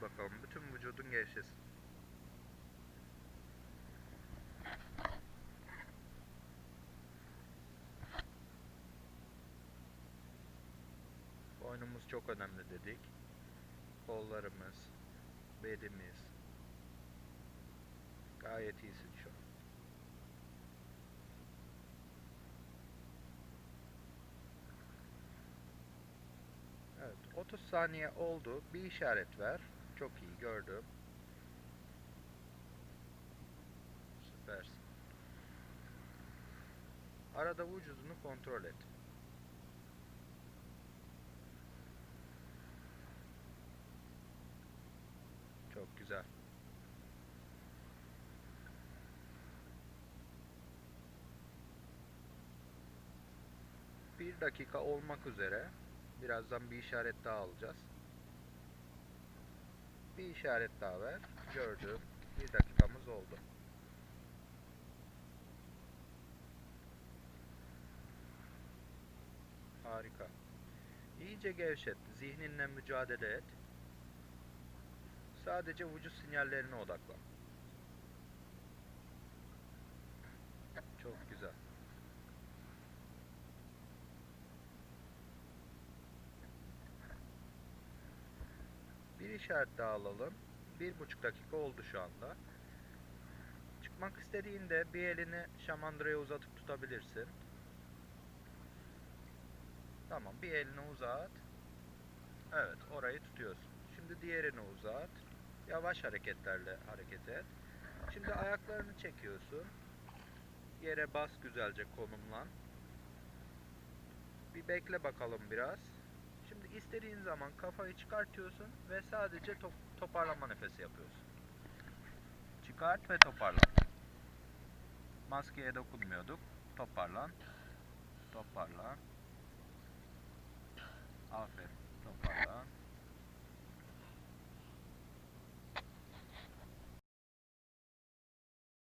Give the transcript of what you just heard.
Hadi bakalım bütün vücudun gevşesin. Boynumuz çok önemli dedik. Kollarımız, belimiz. Gayet iyisin şu an. Evet, 30 saniye oldu. Bir işaret ver. Çok iyi gördüm. Süpersin. Arada vücudunu kontrol et. Çok güzel. Bir dakika olmak üzere. Birazdan bir işaret daha alacağız. Bir işaret daha ver. Gördüm. Bir dakikamız oldu. Harika. İyice gevşet. Zihninle mücadele et. Sadece vücut sinyallerine odaklan. Çok güzel. İşaret daha alalım. Bir buçuk dakika oldu şu anda. Çıkmak istediğinde bir elini şamandıraya uzatıp tutabilirsin. Tamam bir elini uzat. Evet orayı tutuyorsun. Şimdi diğerini uzat. Yavaş hareketlerle hareket et. Şimdi ayaklarını çekiyorsun. Yere bas güzelce konumlan. Bir bekle bakalım biraz. Şimdi istediğin zaman kafayı çıkartıyorsun ve sadece top- toparlama nefesi yapıyorsun. Çıkart ve toparlan. Maskeye dokunmuyorduk. Toparlan. Toparlan. Aferin. Toparlan.